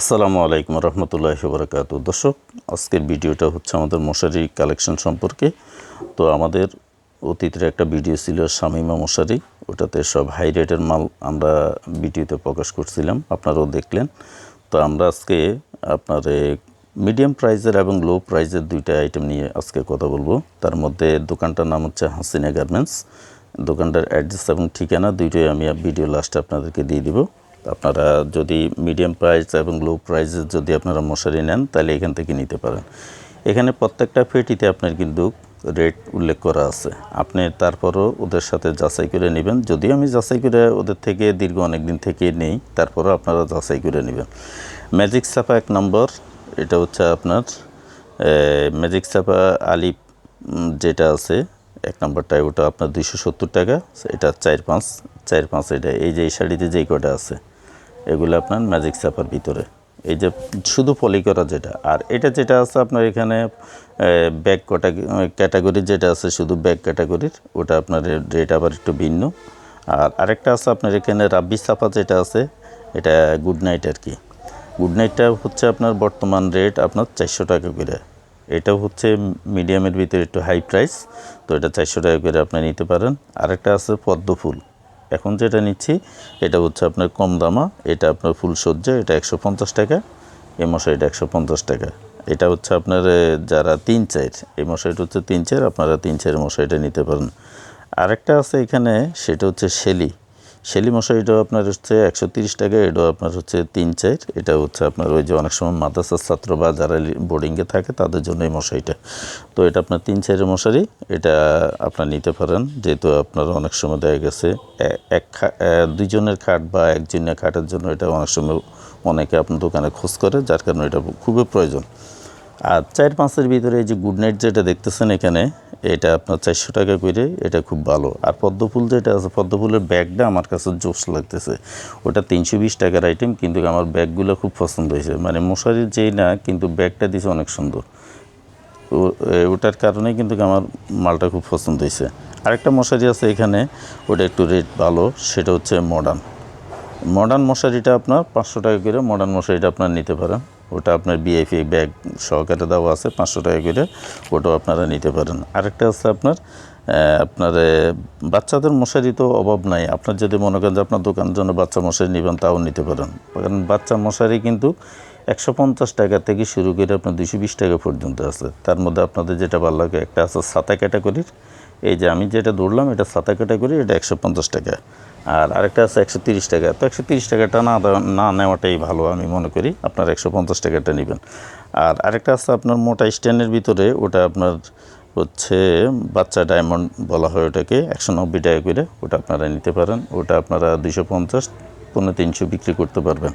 আসসালামু আলাইকুম রহমতুল্লাহ বরকাত দর্শক, আজকের ভিডিওটা হচ্ছে আমাদের মশারি কালেকশন সম্পর্কে। তো আমাদের অতীতের একটা ভিডিও ছিল শামিমা মশারি, ওটাতে সব হাই রেটের মাল আমরা ভিডিওতে প্রকাশ করছিলাম, আপনারাও দেখলেন। তো আমরা আজকে আপনার মিডিয়াম প্রাইজের এবং লো প্রাইজের দুইটা আইটেম নিয়ে আজকে কথা বলব। তার মধ্যে দোকানটার নাম হচ্ছে হাসিনা গার্মেন্টস দোকানটার অ্যাড্রেস এবং ঠিকানা দুইটাই আমি ভিডিও লাস্টে আপনাদেরকে দিয়ে দিব। আপনারা যদি মিডিয়াম প্রাইস এবং লো প্রাইসের যদি আপনারা মশারি নেন, তাহলে এখান থেকে নিতে পারেন। এখানে প্রত্যেকটা ফেটিতে আপনার কিন্তু রেট উল্লেখ করা আছে। আপনি তারপরও ওদের সাথে যাচাই করে নেবেন। যদিও আমি যাচাই করে ওদের থেকে দীর্ঘ অনেক দিন থেকে নেই, তারপরও আপনারা যাচাই করে নেবেন। ম্যাজিক সাপা এক নম্বর, এটা হচ্ছে আপনার ম্যাজিক সাপা আলিপ যেটা আছে, এক নম্বরটায় ওটা আপনার দুইশো সত্তর টাকা, এটা চার পাঁচ চার পাঁচ এটা, এই যে এই শাড়িতে যেই কটা আছে। এগুলো আপনার ম্যাজিক সাপার ভিতরে। এই যে শুধু পলি করা যেটা, আর এটা যেটা আছে আপনার এখানে ব্যাগ কটা ক্যাটাগরি যেটা আছে শুধু ব্যাগ ক্যাটাগরির ওটা আপনার রেট আবার একটু ভিন্ন। আর আরেকটা আছে আপনার এখানে রাব্বি সাপা যেটা আছে, এটা গুড নাইট আর কি। গুড নাইটটা হচ্ছে আপনার বর্তমান রেট আপনার চারশো টাকা করে। এটা হচ্ছে মিডিয়ামের ভিতরে একটু হাই প্রাইস তো এটা চারশো টাকা করে আপনি নিতে পারেন। আরেকটা আছে পদ্ম ফুল। এখন যেটা নিচ্ছি, এটা হচ্ছে আপনার কম দামা, এটা আপনার ফুল সজ্জা, এটা একশো পঞ্চাশ টাকা, এই মশারিটা একশো পঞ্চাশ টাকা। এটা হচ্ছে আপনার যারা তিন চার, এই মশাইটা হচ্ছে তিন চার, আপনারা তিন চার মশারিটা নিতে পারেন। আরেকটা আছে এখানে, সেটা হচ্ছে শেলি শেলি মশারিটাও আপনার হচ্ছে একশো তিরিশ টাকা, এটাও আপনার হচ্ছে তিন চার। এটা হচ্ছে আপনার ওই যে অনেক সময় মাদ্রাসার ছাত্র বা যারা বোর্ডিংয়ে থাকে, তাদের জন্য এই মশারিটা তো এটা আপনার তিন চারের মশারি, এটা আপনার নিতে পারেন। যেহেতু আপনার অনেক সময় দেখা গেছে এক দুইজনের খাট বা একজনের খাটের জন্য এটা অনেক সময় অনেকে আপনার দোকানে খোঁজ করে, যার কারণে এটা খুবই প্রয়োজন। আর চার পাঁচের ভিতরে এই যে গুড নাইট যেটা দেখতেছেন এখানে, এটা আপনার চারশো টাকা করে, এটা খুব ভালো। আর পদ্মফুল যেটা আছে, পদ্মফুলের ব্যাগটা আমার কাছে জোস লাগতেছে। ওটা তিনশো বিশ টাকার আইটেম কিন্তু আমার ব্যাগগুলো খুব পছন্দ হয়েছে। মানে মশারির যেই না, কিন্তু ব্যাগটা দিছে অনেক সুন্দর। ওটার কারণে কিন্তু আমার মালটা খুব পছন্দ হয়েছে। আরেকটা মশারি আছে এখানে, ওটা একটু রেট ভালো, সেটা হচ্ছে মডার্ন মডার্ন মশারিটা আপনার পাঁচশো টাকা করে মডার্ন মশারিটা আপনার নিতে পারেন। ওটা আপনার বিএফি ব্যাগ সহকারে দেওয়া আছে, পাঁচশো টাকা করে ওটাও আপনারা নিতে পারেন। আরেকটা আছে আপনার আপনার বাচ্চাদের মশারি তো অভাব নাই। আপনার যদি মনে করেন যে আপনার দোকানের জন্য বাচ্চা মশারি নেবেন, তাও নিতে পারেন। কারণ বাচ্চা মশারি কিন্তু একশো পঞ্চাশ টাকা থেকে শুরু করে আপনার দুশো বিশ টাকা পর্যন্ত আছে। তার মধ্যে আপনাদের যেটা ভালো লাগে, একটা আছে সাতা ক্যাটাগরির। এই যে আমি যেটা ধরলাম, এটা সাতা ক্যাটাগরি এটা একশো পঞ্চাশ টাকা। আর আরেকটা আছে একশো তিরিশ টাকা। তো একশো তিরিশ টাকাটা না না নেওয়াটাই ভালো আমি মনে করি। আপনার একশো পঞ্চাশ টাকাটা নেবেন। আর আরেকটা আছে আপনার মোটা স্ট্যান্ডের ভিতরে, ওটা আপনার হচ্ছে বাচ্চা ডায়মন্ড বলা হয় ওটাকে, একশো নব্বই টাকা করে ওটা আপনারা নিতে পারেন। ওটা আপনারা দুশো পঞ্চাশ, পনেরো তিনশো বিক্রি করতে পারবেন।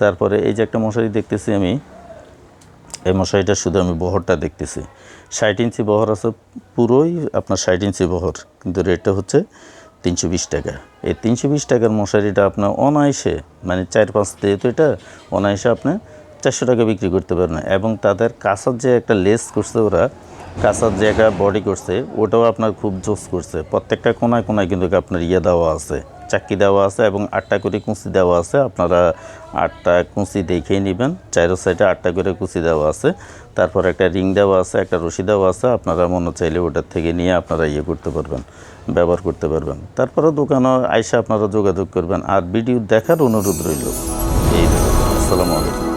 তারপরে এই যে একটা মশারি দেখতেছি আমি, এই মশারিটা শুধু আমি বহরটা দেখতেছি। ষাট ইঞ্চি বহর আছে, পুরোই আপনার ষাট ইঞ্চি বহর। কিন্তু রেটটা হচ্ছে তিনশো বিশ টাকা। এই তিনশো বিশ টাকার মশারিটা আপনার অনায়াসে মানে চার পাঁচ যেহেতু এটা, অনায়াসে আপনি চারশো টাকা বিক্রি করতে পারেন এবং তাদের কাঁচার যে একটা লেস করছে ওরা কাঁচার যে একটা বডি করছে, ওটাও আপনার খুব জোস করছে। প্রত্যেকটা কোনায় কোনায় কিন্তু আপনার ইয়ে দেওয়া আছে। চাক্কি দেওয়া আছে এবং আটটা করে কুচি দেওয়া আছে। আপনারা আটটা কুচি দেখেই নেবেন। চারো সাইডে আটটা করে কুচি দেওয়া আছে। তারপর একটা রিং দেওয়া আছে, একটা রশি দেওয়া আছে। আপনারা মনে চাইলে ওটার থেকে নিয়ে আপনারা ইয়ে করতে পারবেন, ব্যবহার করতে পারবেন। তারপরে দোকানে আইসা আপনারা যোগাযোগ করবেন। আর ভিডিও দেখার অনুরোধ রইল। এই আসসালামু আলাইকুম।